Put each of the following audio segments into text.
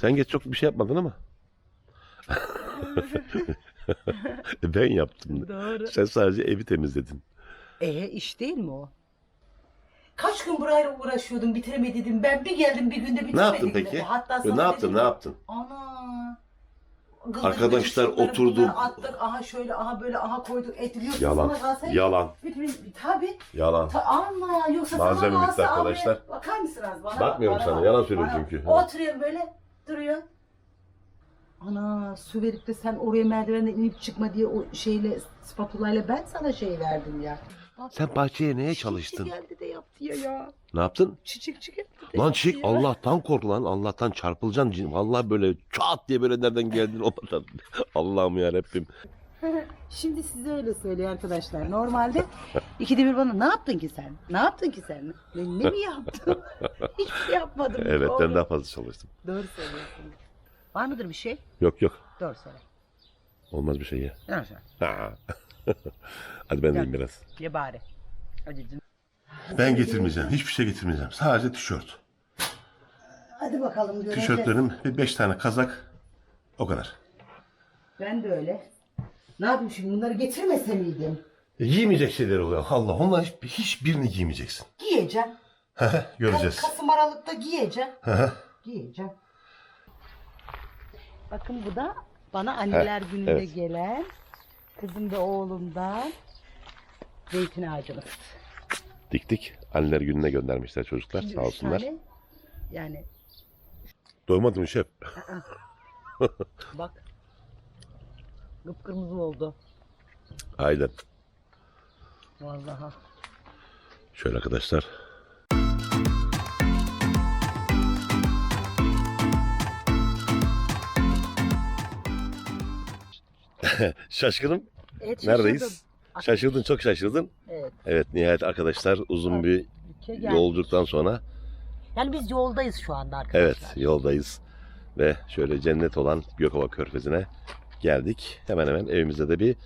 Sen geç çok bir şey yapmadın ama. ben yaptım. Doğru. Sen sadece evi temizledin. E iş değil mi o? Kaç gün burayla uğraşıyordum bitiremediydim. Ben bir geldim bir günde bitiremedim. Ne yaptın dedi. peki? Hatta Ve sana ne yaptın? dedim, Ne yaptın? Ana. Gıdır Arkadaşlar şunları oturdu. bunları Attık aha şöyle aha böyle aha koyduk etliyor. Yalan. Yalan. Tabii. Yalan. Ta, ama yoksa Malzeme bitti arkadaşlar. Abi, bakar mısınız bana? Bakmıyorum Bana sana, bak. yalan söylüyor Bana- çünkü. Oturuyor böyle duruyor. Ana su verip de sen oraya merdivenden inip çıkma diye o şeyle spatulayla ben sana şey verdim ya. Sen bahçeye neye Çiçekçi çalıştın? geldi de yaptı ya ya. Ne yaptın? Çiçekçi geldi de Lan yaptı çiçek ya. Allah'tan kork lan. Allah'tan çarpılacaksın. cin- Vallahi böyle çat diye böyle nereden geldin olmadan. Allah'ım ya Rabbim. Şimdi size öyle söylüyor arkadaşlar. Normalde ikide bir bana ne yaptın ki sen? Ne yaptın ki sen? Ne, ne mi yaptın? Hiçbir şey yapmadım. Evet Doğru. ben daha fazla çalıştım. Doğru söylüyorsun. Var mıdır bir şey? Yok yok. Doğru söyle. Olmaz bir şey ya. Doğru söyle. Ha. Hadi ben deyim biraz. Ye bari. Hadi canım. Ben getirmeyeceğim. Hiçbir şey getirmeyeceğim. Sadece tişört. Hadi bakalım göreceğiz. Tişörtlerim ve beş tane kazak. O kadar. Ben de öyle. Ne yapayım şimdi bunları getirmese miydim? E, giymeyecek şeyler oluyor. Allah onlar hiç, hiçbirini giymeyeceksin. Giyeceğim. Göreceğiz. Kasım Aralık'ta giyeceğim. Giyeceğim. Bakın bu da bana anneler gününde evet. gelen kızım ve oğlumdan zeytin ağacımız. Diktik. Anneler gününe göndermişler çocuklar. Şimdi Sağ olsunlar. tane, yani Doymadın mı şef? bak kıpkırmızı oldu. Aynen. Vallahi. Şöyle arkadaşlar. Şaşkınım. Evet, Neredeyiz? Şaşırdın çok şaşırdın. Evet. Evet nihayet arkadaşlar uzun bir ülke geldik. yolculuktan sonra Yani biz yoldayız şu anda arkadaşlar. evet yoldayız. Ve şöyle cennet olan Gökova Körfezi'ne geldik. Hemen hemen evimizde de bir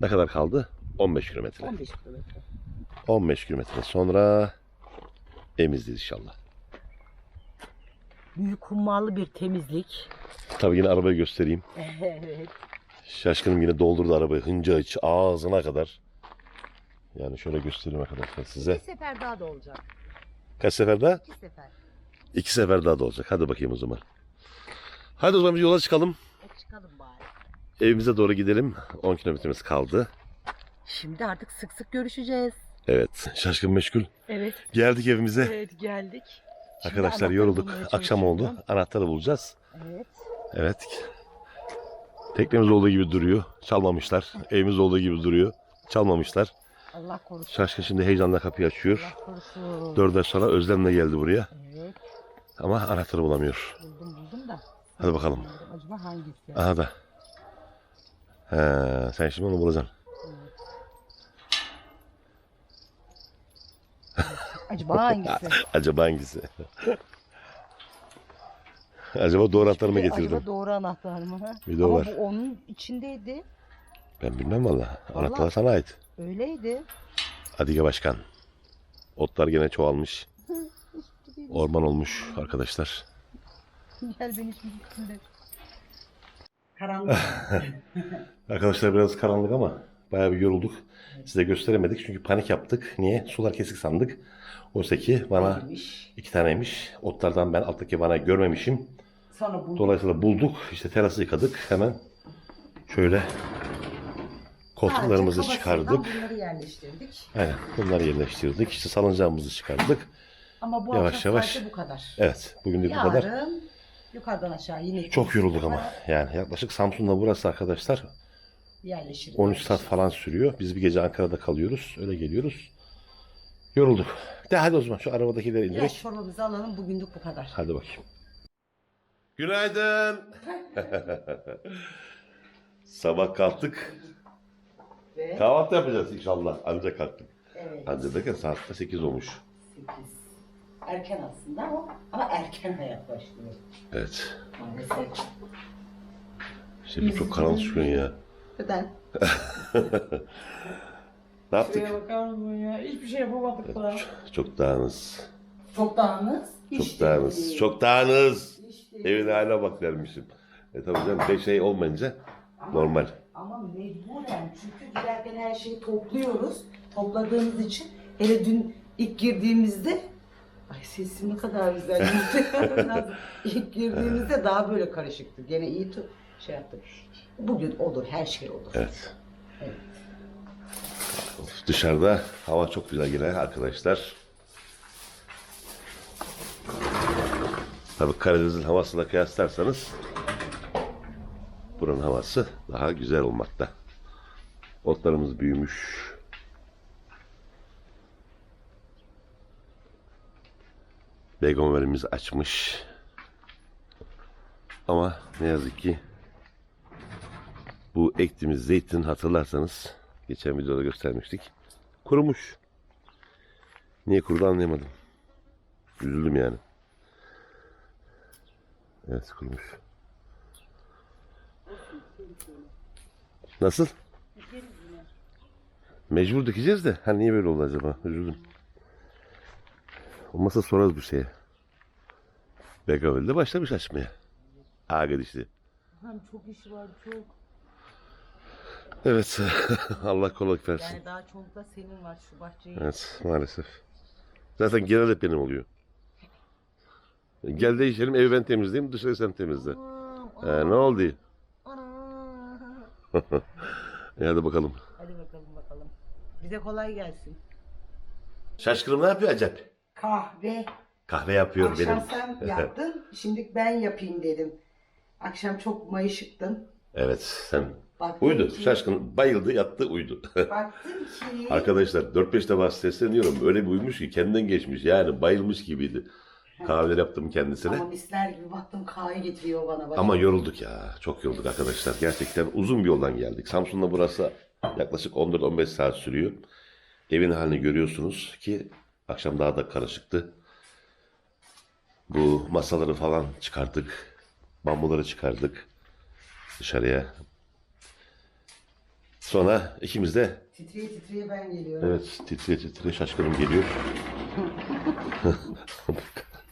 ne kadar kaldı? 15 kilometre. 15 kilometre. 15 kilometre sonra evimizdeyiz inşallah. Büyük hummalı bir temizlik. Tabii yine arabayı göstereyim. evet. Şaşkınım yine doldurdu arabayı hınca iç ağzına kadar. Yani şöyle göstereyim arkadaşlar size. Bir sefer daha da olacak. Kaç sefer daha? İki sefer. İki sefer daha da olacak. Hadi bakayım o zaman. Hadi o zaman yola çıkalım. Evimize doğru gidelim. 10 kilometremiz kaldı. Şimdi artık sık sık görüşeceğiz. Evet. Şaşkın meşgul. Evet. Geldik evimize. Evet geldik. Şimdi Arkadaşlar yorulduk. Akşam oldu. Anahtarı bulacağız. Evet. Evet. Teknemiz olduğu gibi duruyor. Çalmamışlar. Evimiz olduğu gibi duruyor. Çalmamışlar. Allah korusun. Şaşkın şimdi heyecanla kapıyı açıyor. Allah korusun. Dört ay sonra Özlem'le geldi buraya. Evet. Ama anahtarı bulamıyor. Buldum buldum da. Hadi bakalım. Acaba hangisi? Aha da. He, sen şimdi onu bulacaksın. Acaba hangisi? Acaba hangisi? Acaba doğru anahtarı mı getirdim? Acaba doğru anahtar mı? Bir de o Ama var. bu onun içindeydi. Ben bilmem valla. Vallahi. Anahtar sana ait. Öyleydi. Adige Başkan. Otlar gene çoğalmış. Orman olmuş arkadaşlar. Gel beni şimdi üstünde. Karanlık. Arkadaşlar biraz karanlık ama bayağı bir yorulduk. Size gösteremedik çünkü panik yaptık. Niye? Sular kesik sandık. Oysa ki bana Neymiş? iki taneymiş. Otlardan ben alttaki vanayı görmemişim. Sonra buldum. Dolayısıyla bulduk. İşte terası yıkadık. Hemen şöyle koltuklarımızı Sadece çıkardık. Bunları yerleştirdik. Aynen. Bunları yerleştirdik. İşte salıncağımızı çıkardık. Ama bu Yavaş yavaş. bu kadar. Evet. Bugünlük bu Yarın kadar. Yukarıdan aşağı yine Çok yorulduk ama. Yani yaklaşık Samsun'da burası arkadaşlar yerleşiriz. 13 saat falan sürüyor. Biz bir gece Ankara'da kalıyoruz. Öyle geliyoruz. Yorulduk. De hadi o zaman şu arabadakileri Ya indirek. çorbamızı alalım bugünlük bu kadar. Hadi bakayım. Günaydın. Sabah kalktık. Ve Kahvaltı yapacağız inşallah. Ancak kalktık. evet Ancak derken saatte 8 olmuş. 8. Erken aslında ama, ama erken hayat başlıyor Evet. maalesef. Şimdi çok karanlık çıkıyor ya. Neden? Ne yaptık? Şuraya bakar mısın ya? Hiçbir şey yapamadık daha. Çok dağınız. Çok dağınız. Çok dağınız. Çok dağınız. işte. Evine hala bak dermişim. E tabii canım beş şey olmayınca normal. Ama mecburen çünkü giderken her şeyi topluyoruz. Topladığımız için hele dün ilk girdiğimizde ay sesim ne kadar güzel. İlk girdiğimizde daha böyle karışıktı. Gene iyi tu- şey yaptık. Bugün olur her şey olur. Evet. Evet. Dışarıda hava çok güzel yine arkadaşlar. Tabii Karadeniz'in havasıyla kıyaslarsanız buranın havası daha güzel olmakta. Otlarımız büyümüş. Begonverimiz açmış. Ama ne yazık ki bu ektiğimiz zeytin hatırlarsanız geçen videoda göstermiştik. Kurumuş. Niye kurudu anlayamadım. Üzüldüm yani. Evet kurumuş. Nasıl? Mecbur dikeceğiz de. Ha niye böyle oldu acaba? Üzüldüm. Olmasa sorarız bu şeye. Begavel'de başlamış açmaya. Aga dişli. Hem çok iş var çok. Evet. Allah kolaylık versin. Yani daha çok da senin var şu bahçeyi. Evet maalesef. Zaten genel hep benim oluyor. Gel değişelim evi ben temizleyeyim dışarı sen temizle. Ee, ne oldu? E, hadi bakalım. Hadi bakalım bakalım. Bize kolay gelsin. Şaşkınım ne yapıyor acep? Kahve. Kahve yapıyor Akşam benim. sen yaptın. Şimdi ben yapayım dedim. Akşam çok mayışıktın. Evet sen. Baktım Uyudu. ki- Şaşkın bayıldı yattı uyudu. Baktım ki. Arkadaşlar 4-5 defa sesleniyorum. Öyle bir uyumuş ki kendinden geçmiş. Yani bayılmış gibiydi. Kahveler yaptım kendisine. Ama misler gibi baktım kahve getiriyor bana. Bak. Ama yorulduk ya. Çok yorulduk arkadaşlar. Gerçekten uzun bir yoldan geldik. Samsun'da burası yaklaşık 14-15 saat sürüyor. Evin halini görüyorsunuz ki akşam daha da karışıktı. Bu masaları falan çıkarttık. Bambuları çıkardık dışarıya. Sonra ikimiz de Titriye titriye ben geliyorum. evet titre titre şaşkınım geliyor.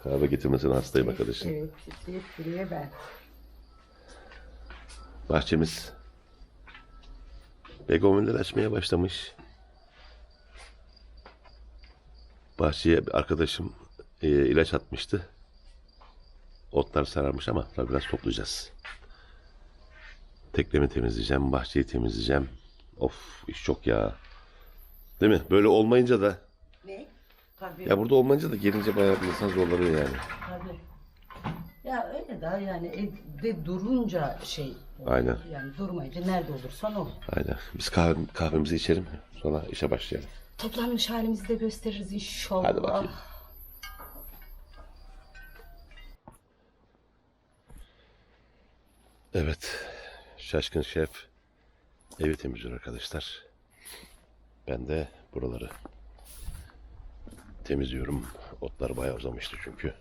Kahve getirmesine hastayım arkadaşım. Evet titriye titriye ben. Bahçemiz begonviller açmaya başlamış. Bahçeye bir arkadaşım e, ilaç atmıştı. Otlar sararmış ama tabii biraz toplayacağız. Teknemi temizleyeceğim, bahçeyi temizleyeceğim. Of iş çok ya. Değil mi? Böyle olmayınca da Ne? Kahve. ya burada olmayınca da gelince bayağı bir insan zorlanıyor yani. Tabii. Ya öyle daha yani evde durunca şey. oluyor. Aynen. Yani durmayınca nerede olursan ol. Aynen. Biz kahve, kahvemizi içelim. Sonra işe başlayalım. Toplanmış halimizi de gösteririz inşallah. Hadi bakayım. Evet. Şaşkın şef evi temizliyor arkadaşlar. Ben de buraları temizliyorum. Otlar bayağı uzamıştı çünkü.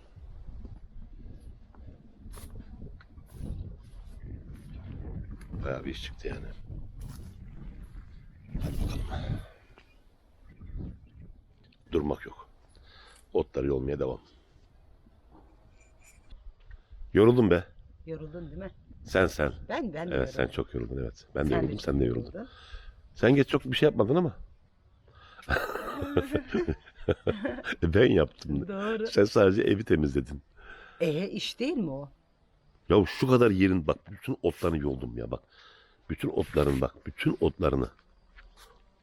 Bayağı bir iş çıktı yani. Hadi bakalım. Durmak yok. Otları yolmaya devam. Yoruldum be. Yoruldun değil mi? Sen sen. Ben ben Evet sen çok yoruldun evet. Ben de yoruldum sen de yoruldun. Sen geç çok bir şey yapmadın ama. ben yaptım. Doğru. Sen sadece evi temizledin. E iş değil mi o? Ya şu kadar yerin bak bütün otlarını yoldum ya bak. Bütün otların bak bütün otlarını.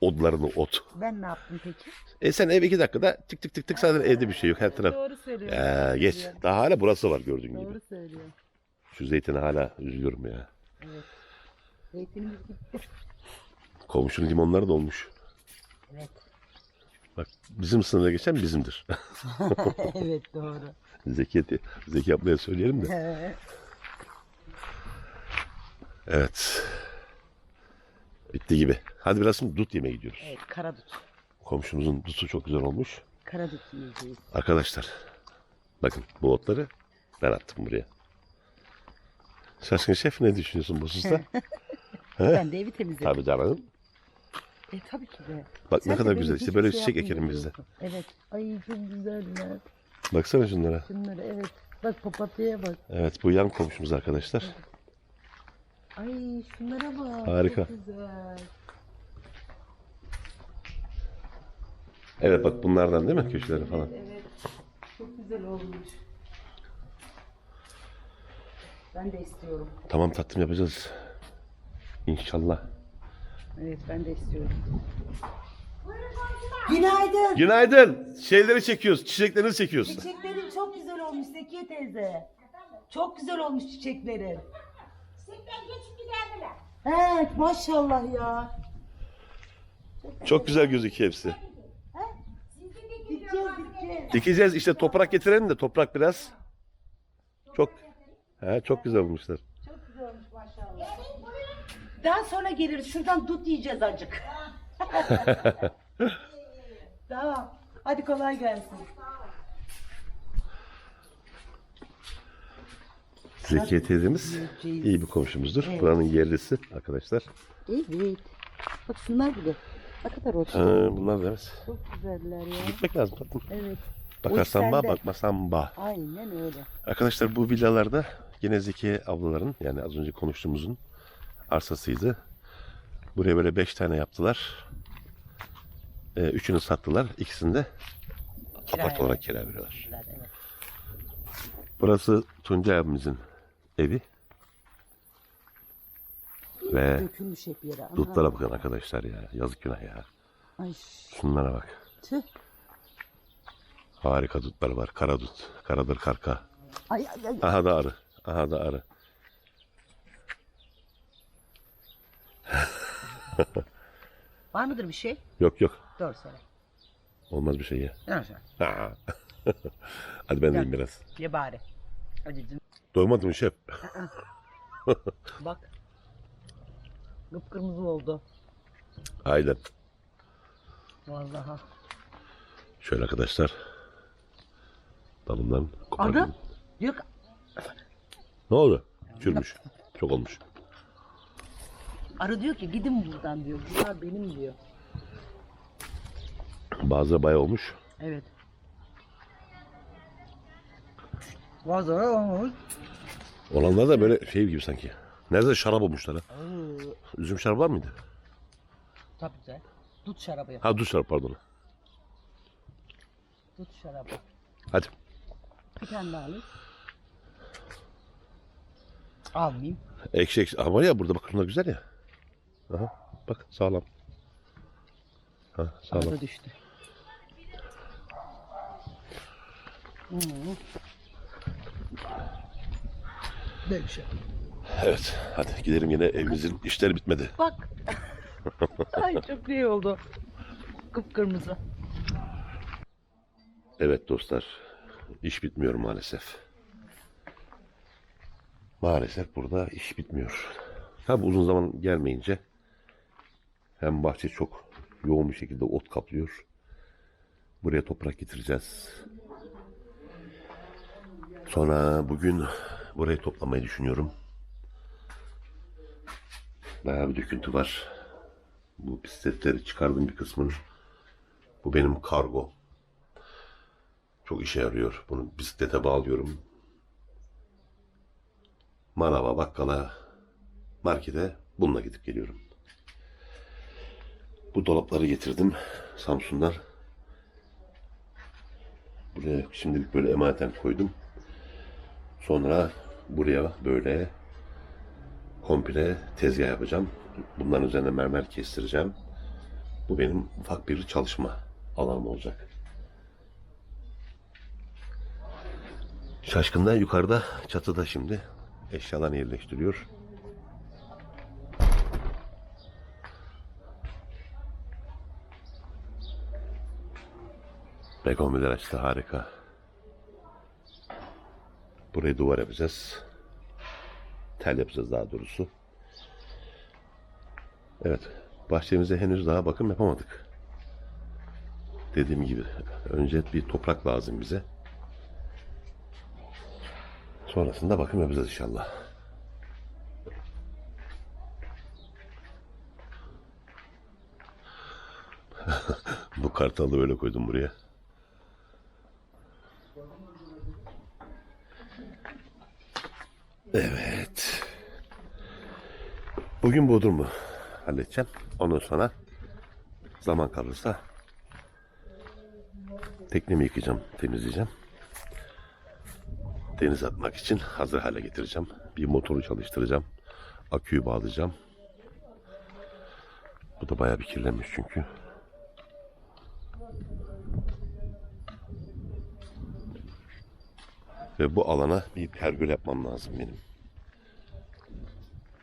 Odlarını ot. Ben ne yaptım peki? E sen ev iki dakikada tık tık tık tık zaten evde bir şey yok her taraf. Doğru söylüyorsun. Ya geç. Daha hala burası var gördüğün gibi. Doğru söylüyorsun. Şu zeytine hala üzülüyorum ya. Zeytinimiz gitti. Komşunun limonları da olmuş. Evet. Bak bizim sınıra geçen bizimdir. evet doğru. Zeki, Zeki ablaya söyleyelim de. Evet. Bitti gibi. Hadi biraz şimdi dut yemeye gidiyoruz. evet karadut. Komşumuzun dutu çok güzel olmuş. Karadut yiyeceğiz. Arkadaşlar bakın bu otları ben attım buraya. Şaşkın şef ne düşünüyorsun bu hususta? Ben de evi temizledim. Tabii canım. E tabii ki de. Bak ne Sen de kadar benim güzel. İşte hiçbir böyle şey çiçek ekelim biz de. Evet. Ay çok güzeller. Baksana şunlara. Şunları evet. Bak papatyaya bak. Evet bu yan komşumuz arkadaşlar. Ay şunlara bak. Harika. Çok güzel. Evet bak bunlardan değil mi köşeleri falan. Evet. Çok güzel olmuş. Ben de istiyorum. Tamam tatlım yapacağız. İnşallah. Evet ben de istiyorum. Günaydın. Günaydın. Şeyleri çekiyoruz. Çiçeklerini çekiyoruz. Çiçeklerin çok güzel olmuş Zekiye teyze. Çok güzel olmuş çiçeklerin. Çiçekler geçip giderdiler. He maşallah ya. Çok güzel gözüküyor hepsi. Dikeceğiz dikeceğiz. Dikeceğiz işte toprak getirelim de toprak biraz. Çok He, çok güzel olmuşlar. Çok güzel olmuş maşallah. Daha sonra geliriz. Şuradan dut yiyeceğiz acık. tamam. Hadi kolay gelsin. Zekiye teyzemiz iyi bir komşumuzdur. Buranın yerlisi arkadaşlar. Evet. Bak şunlar bile. Ne kadar hoş. Ha, bunlar da evet. Çok güzeller ya. Gitmek lazım tatlım. Evet. Bakarsan ba, bakmasan ba. Aynen öyle. Arkadaşlar bu villalarda yine Zeki ablaların yani az önce konuştuğumuzun arsasıydı. Buraya böyle 5 tane yaptılar. Ee, üçünü sattılar. İkisini de apart olarak kira veriyorlar. Evet. Burası Tuncay abimizin evi. Ve Dökülmüş hep yere. Ana. dutlara bakın arkadaşlar ya. Yazık günah ya. Ay Şunlara bak. tüh. Harika dutlar var. Kara dut. Karadır karka. Ay ay ay. Aha da arı. Aha da arı. Var mıdır bir şey? Yok yok. Doğru söyle. Olmaz bir şey ya. Söyle. Ha. Hadi ben de yiyeyim biraz. Ye bari. Hadi. Doymadın mı şef? Bak. Kıpkırmızı oldu. Aynen. Vallahi. Şöyle arkadaşlar. Dalından kopardım. Arı. Yok. Ne oldu? Çürümüş. Çok olmuş. Arı diyor ki gidin buradan diyor. Bunlar benim diyor. Bazıları bayağı olmuş. Evet. Bazıları olmuş. Olanlar da böyle şey gibi sanki. Nerede şarap olmuşlar ha? Üzüm şarabı var mıydı? Tabii güzel. Dut şarabı yap. Ha dut şarabı pardon. Dut şarabı. Hadi. Bir tane daha alayım. Almayayım. Ekşi ekşi. Ama ya burada bak şunlar güzel ya. Aha. Bak sağlam. Ha sağlam. Arada düştü. Hmm. Böyle şey. Evet. Hadi gidelim yine evimizin işleri bitmedi. Bak. Ay çok iyi oldu. Kıpkırmızı. Evet dostlar. iş bitmiyor maalesef. Maalesef burada iş bitmiyor. Tabi uzun zaman gelmeyince hem bahçe çok yoğun bir şekilde ot kaplıyor. Buraya toprak getireceğiz. Sonra bugün burayı toplamayı düşünüyorum. Bayağı bir döküntü var. Bu bisikletleri çıkardım bir kısmını. Bu benim kargo. Çok işe yarıyor. Bunu bisiklete bağlıyorum. Manava, bakkala, markete bununla gidip geliyorum. Bu dolapları getirdim Samsun'dan. Buraya şimdilik böyle emaneten koydum. Sonra buraya böyle komple tezgah yapacağım. Bunların üzerine mermer kestireceğim. Bu benim ufak bir çalışma alanım olacak. Şaşkın da yukarıda çatıda şimdi eşyalarını yerleştiriyor. Begonviler açtı harika. Burayı duvar yapacağız. Tel yapacağız daha doğrusu. Evet. Bahçemize henüz daha bakım yapamadık. Dediğim gibi önce bir toprak lazım bize. Sonrasında bakım yapacağız inşallah. Bu kartalı böyle koydum buraya. Evet. Bugün Bodrum'u halledeceğim. Ondan sonra zaman kalırsa teknemi yıkayacağım, temizleyeceğim. Denize atmak için hazır hale getireceğim. Bir motoru çalıştıracağım. Aküyü bağlayacağım. Bu da bayağı bir kirlenmiş çünkü. Ve bu alana bir pergül yapmam lazım benim.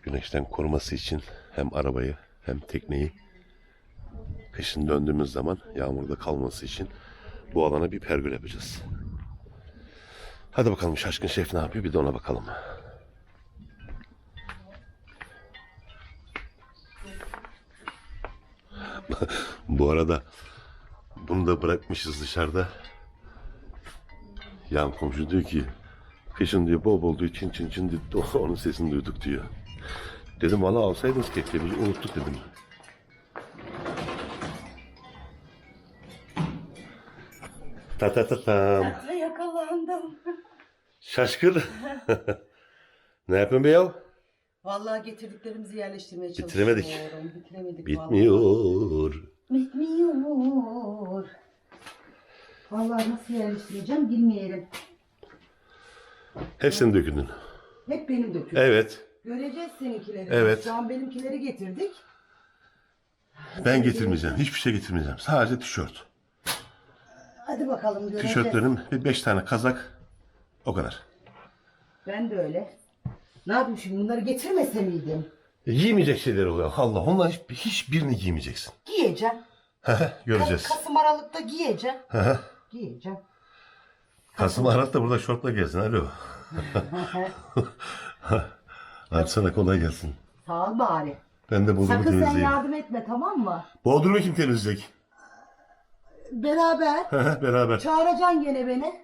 Güneşten koruması için hem arabayı hem tekneyi kışın döndüğümüz zaman yağmurda kalması için bu alana bir pergül yapacağız. Hadi bakalım şaşkın şef ne yapıyor bir de ona bakalım. bu arada bunu da bırakmışız dışarıda. Yan komşu diyor ki kışın diyor bol bol diyor çın çın çın diyor, onun sesini duyduk diyor. Dedim valla alsaydınız keşke biz unuttuk dedim. Ta ta ta tam. Yakalandım. Şaşkın. ne yapıyorsun be yav? Vallahi getirdiklerimizi yerleştirmeye Bitiremedik. çalışıyorum. Bitiremedik Bitmiyor. vallahi. Bitmiyor. Vallahi nasıl yerleştireceğim bilmeyelim. Hepsini dökündün. Hep benim döküm. Evet. Göreceğiz seninkileri. Evet. Şu an benimkileri getirdik. Ben getirmeyeceğim. Hiçbir şey getirmeyeceğim. Sadece tişört. Hadi bakalım göreceğiz. Tişörtlerim ve beş tane kazak. O kadar. Ben de öyle. Ne yapayım şimdi bunları getirmese miydim? E, Giymeyecek şeyler oluyor. Allah ondan hiç, hiçbirini giymeyeceksin. Giyeceğim. Göreceğiz. Kasım Aralık'ta giyeceğim. Giyeceğim. Kasım Arat da burada şortla gezsin. Alo. Hadi sana kolay gelsin. Sağ ol bari. Ben de Bodrum'u Sakın sen temizleyeyim. yardım etme tamam mı? Bodrum'u kim temizleyecek? Beraber. Beraber. Çağıracaksın gene beni.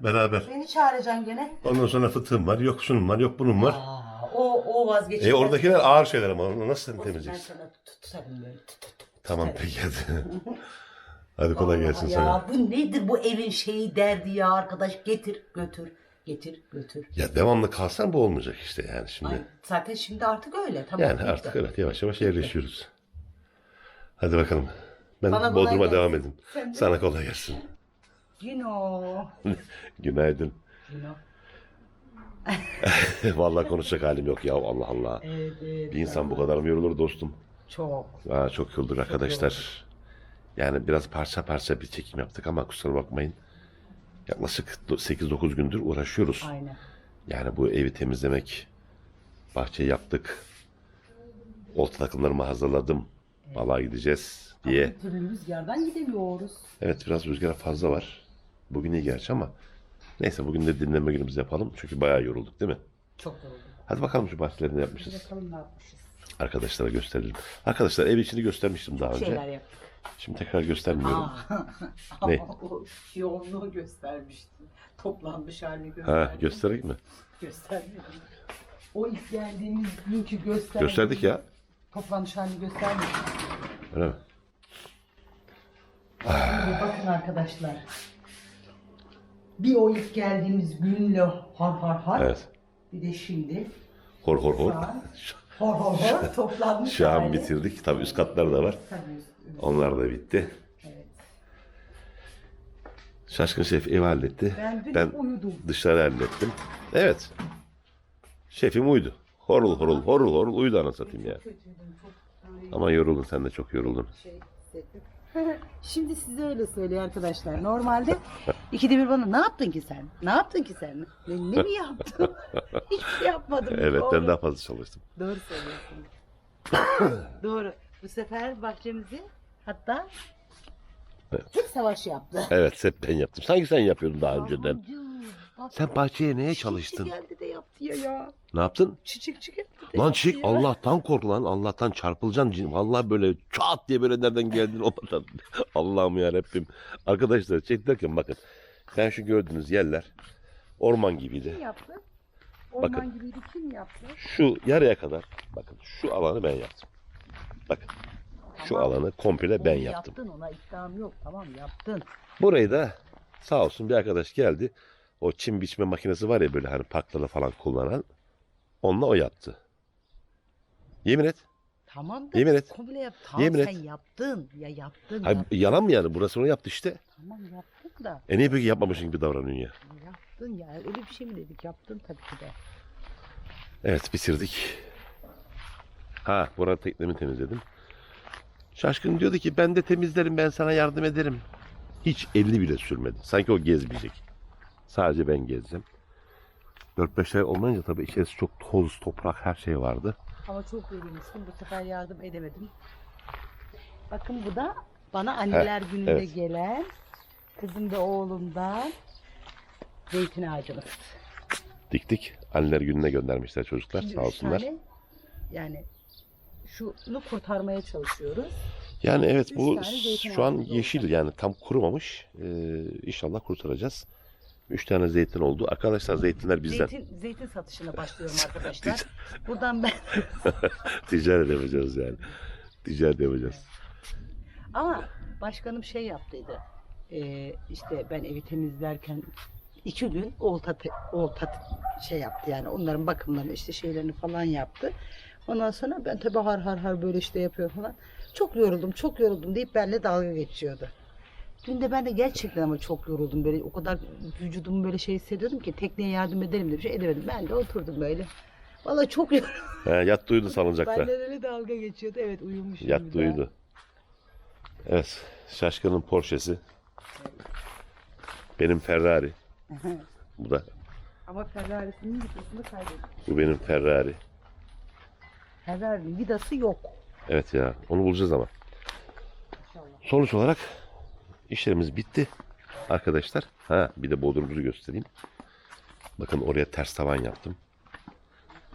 Beraber. Beni çağıracaksın gene. Ondan sonra fıtığım var. Yok şunun var. Yok bunun var. Aa, o, o vazgeçilmez. E oradakiler ağır şeyler ama onu nasıl sen Ben temizleyeceksin? sana tut- tutarım böyle. Tut, tut, tut. Tamam peki hadi. hadi kolay gelsin ya sana. bu nedir bu evin şeyi derdi ya arkadaş getir götür getir götür. Ya devamlı kalsan bu olmayacak işte yani şimdi. Ay, zaten şimdi artık öyle tamam. Yani bitti. artık evet yavaş yavaş yerleşiyoruz. Hadi bakalım. Ben Bana kolay Bodrum'a gelsin. devam. Sen de- Sana kolay gelsin. Cino. Günaydın. Vallahi konuşacak halim yok ya Allah Allah. Evet, evet. Bir insan bu kadar mı yorulur dostum? Çok. Aa, çok yorulduk arkadaşlar. Yani biraz parça parça bir çekim yaptık ama kusura bakmayın. Yaklaşık 8-9 gündür uğraşıyoruz. Aynen. Yani bu evi temizlemek, bahçeyi yaptık. Olta takımlarımı hazırladım. Balığa gideceğiz diye. Bir türlü rüzgardan gidemiyoruz. Evet biraz rüzgar fazla var. Bugün iyi gerçi ama. Neyse bugün de dinlenme günümüzü yapalım. Çünkü bayağı yorulduk değil mi? Çok yoruldum. Hadi bakalım şu bahçeleri ne yapmışız. Bakalım ne yapmışız. Arkadaşlara gösterelim. Arkadaşlar ev içini göstermiştim daha önce. Şeyler yaptık. Şimdi tekrar göstermiyorum. Ama Ne? o yoğunluğu göstermiştin. Toplanmış halini Ha gösterdim. göstereyim mi? Göstermedim. O ilk geldiğimiz günkü gösterdik. Gösterdik ya. Toplanmış halini göstermedim. Öyle mi? Şimdi bakın arkadaşlar. Bir o ilk geldiğimiz günle har har har. Evet. Bir de şimdi Hor hor hor. Şu an. Hor hor hor toplanmış Şu an hali. bitirdik. Tabii üst katlar da var. Tabii. Onlar da bitti. Evet. Şaşkın Şef ev halletti. Ben dün uyudum. dışarı hallettim. Evet. Şefim uyudu. Horul horul horul horul uyudu anasını satayım ya. Ama yoruldun sen de çok yoruldun. şey hissettim. Şimdi size öyle söylüyor arkadaşlar. Normalde ikide bir bana ne yaptın ki sen? Ne yaptın ki sen? Ne, ne mi yaptın? Hiçbir şey yapmadım. Evet Doğru. ben daha fazla çalıştım. Doğru söylüyorsun. Doğru. Bu sefer bahçemizi hatta tek savaş yaptı. Evet hep ben yaptım. Sanki sen yapıyordun daha önceden. Bak, Sen bahçeye neye çalıştın? geldi de yaptı ya ya. Ne yaptın? Çiçekçi geldi de Lan yaptı çiçek ya. Allah'tan kork lan. Allah'tan çarpılacaksın. cin- Vallahi böyle çat diye böyle nereden geldin olmadan. Allah'ım ya Rabbim. Arkadaşlar çek derken bakın. Ben şu gördüğünüz yerler orman gibiydi. Kim yaptı? Orman Bakın. gibiydi kim yaptı? Şu yarıya kadar bakın şu alanı ben yaptım. Bakın. Şu Tamam. alanı komple ben Onu yaptım. Yaptın ona iddiam yok. Tamam yaptın. Burayı da sağ olsun bir arkadaş geldi. O çim biçme makinesi var ya böyle hani parklarda falan kullanan. Onunla o yaptı. Yemin et. Tamam da Yemin et. komple yap. Tamam Yemin sen et. yaptın. Ya yaptın. Hayır, ya. yalan mı yani? Burası onu yaptı işte. Tamam yaptın da. E niye peki yapmamışsın gibi davranıyorsun ya? Yaptın ya. Öyle bir şey mi dedik? Yaptın tabii ki de. Evet bitirdik. Ha bu arada teknemi temizledim. Şaşkın diyordu ki ben de temizlerim ben sana yardım ederim. Hiç elini bile sürmedi. Sanki o gezmeyecek. Sadece ben gezeceğim. 4-5 ay olmayınca tabii içerisi çok toz, toprak her şey vardı. Ama çok verilmiştim. Bu sefer yardım edemedim. Bakın bu da bana anneler gününde evet. gelen kızım da oğlumdan zeytin ağacımız. Diktik. Anneler gününe göndermişler çocuklar Şimdi sağ olsunlar. tane yani şunu kurtarmaya çalışıyoruz. Yani evet Üç bu şu an ağacımız oldu. yeşil yani tam kurumamış. Ee, inşallah kurtaracağız. 3 tane zeytin oldu. Arkadaşlar zeytinler bizden. Zeytin, zeytin satışına başlıyorum arkadaşlar. Buradan ben Ticaret yapacağız yani. Ticaret yapacağız. ama başkanım şey yaptıydı. Ee, işte ben evi temizlerken iki gün olta olta şey yaptı yani onların bakımlarını işte şeylerini falan yaptı. Ondan sonra ben tabii har har har böyle işte yapıyor falan. Çok yoruldum, çok yoruldum deyip benimle dalga geçiyordu. Dün de ben de gerçekten ama çok yoruldum böyle o kadar vücudumu böyle şey hissediyordum ki tekneye yardım edelim demiş edemedim. Ben de oturdum böyle. Vallahi çok yoruldum. He, yattı uyudu salıncakta. Benden öyle dalga geçiyordu. Evet uyumuşum. Yattı bir de. uyudu. Evet. Şaşkın'ın Porsche'si. Benim Ferrari. Bu da Ama Ferrari'sinin vidasını kaybettim. bu benim Ferrari. Ferrari'nin vidası yok. Evet ya onu bulacağız ama. İnşallah. Sonuç olarak işlerimiz bitti. Arkadaşlar. Ha bir de bodrumuzu göstereyim. Bakın oraya ters tavan yaptım.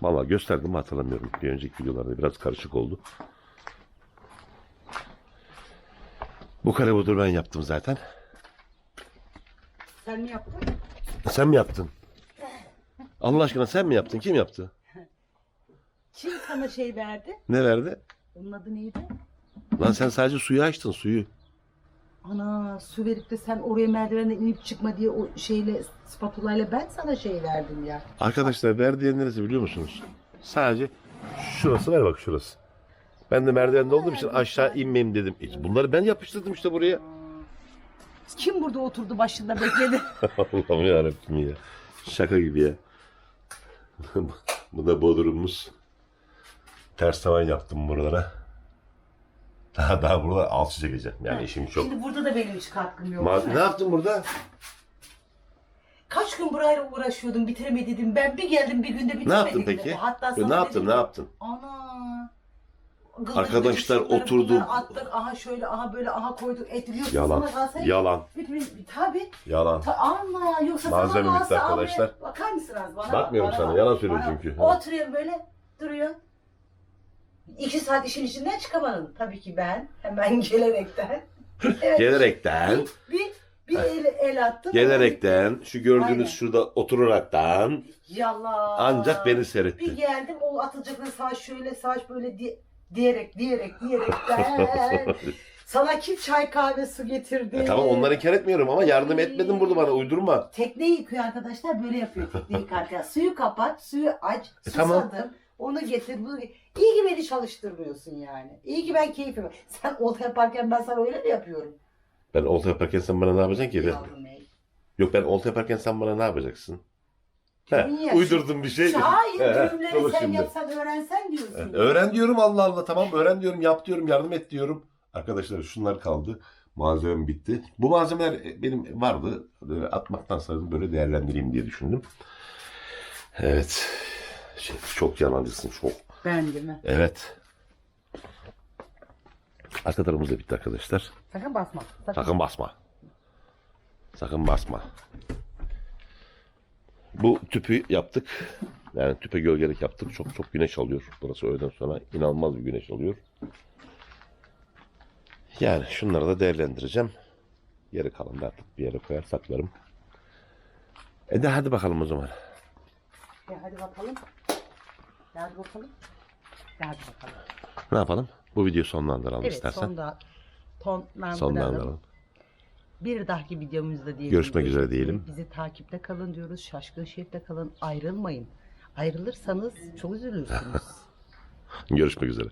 Vallahi gösterdim mi hatırlamıyorum. Bir önceki videolarda biraz karışık oldu. Bu kare bodur ben yaptım zaten. Sen mi yaptın? Sen mi yaptın? Allah aşkına sen mi yaptın? Kim yaptı? Kim sana şey verdi? Ne verdi? Onun adı neydi? Lan sen sadece suyu açtın suyu. Ana su verip de sen oraya merdivenden inip çıkma diye o şeyle spatula ile ben sana şey verdim ya. Arkadaşlar verdiği neresi biliyor musunuz? Sadece şurası var bak şurası. Ben de merdivende olduğum için aşağı inmeyeyim dedim. E, Bunları ben yapıştırdım işte buraya. Kim burada oturdu başında bekledi? Allah'ım yarabbim ya. Şaka gibi ya. Bu da bodrumumuz. Ters tavan yaptım buralara. Daha daha burada alçı çekeceğim. Yani işim çok. Şimdi burada da benim hiç katkım yok. Ma- ne yaptın burada? Kaç gün burayla uğraşıyordum bitiremediydim. Ben bir geldim bir günde bitirmedim. Ne yaptın dedi. peki? Hatta sana ne yaptın? dedim Ne yaptın? Ana. Gıldır Arkadaşlar oturdu. bunları Attık aha şöyle aha böyle aha koyduk et biliyorsun Yalan. Yalan. Bütün, tabii. Yalan. Ta, ama yoksa Malzeme bitti kalsa arkadaşlar. Abi, bakar mısınız bana? Bakmıyorum bana sana, bak. yalan söylüyor Bana- çünkü. Oturuyorum böyle duruyor. İki saat işin içinden çıkamadın. Tabii ki ben hemen gelerekten. Evet, Gelerekten, Bir, bir el, el attım. gelerekten, şu gördüğünüz Aynen. şurada oturaraktan Yalan. ancak beni Bir seyretti. geldim o atılacakları sağ şöyle sağ böyle di- diyerek diyerek diyerekten. Sana kim çay kahve su getirdi? E, tamam onları inkar etmiyorum ama yardım etmedin burada bana uydurma. Tekne yıkıyor arkadaşlar böyle yapıyor tekne yıkarken. Suyu kapat, suyu aç, E, susadım. tamam. Onu getir, bunu getir. İyi ki beni çalıştırmıyorsun yani. İyi ki ben yapıyorum. Sen olta yaparken ben sana öyle mi yapıyorum? Ben olta yaparken sen bana ne yapacaksın ki? Ben- Yavrum ey. Yok ben olta yaparken sen bana ne yapacaksın? He, uydurdum bir şey. Hayır, He, sen şimdi. yapsan öğrensen diyorsun. Öğren diyorum Allah Allah tamam öğren diyorum yap diyorum yardım et diyorum. Arkadaşlar şunlar kaldı. Malzemem bitti. Bu malzemeler e, benim vardı. Böyle atmaktansa böyle değerlendireyim diye düşündüm. Evet. Şey, çok yalancısın çok. Ben değil mi? Evet. Arka tarafımız da bitti arkadaşlar. Sakın basma. Sakın. Sakın basma. Sakın basma. Bu tüpü yaptık. Yani tüpe gölgelik yaptık. Çok çok güneş alıyor. Burası öğleden sonra inanılmaz bir güneş alıyor. Yani şunları da değerlendireceğim. Geri kalan da artık bir yere koyar saklarım. E de hadi bakalım o zaman. Ya hadi bakalım. Hadi bakalım. Hadi bakalım. Ne yapalım? Bu videoyu sonlandıralım Evet istersen. sonda tonlandıralım. Sonlandıralım. Bir dahaki videomuzda diyelim. Görüşmek üzere diyelim. Bizi takipte kalın diyoruz. Şaşkın Şef'te kalın. Ayrılmayın. Ayrılırsanız çok üzülürsünüz. Görüşmek üzere.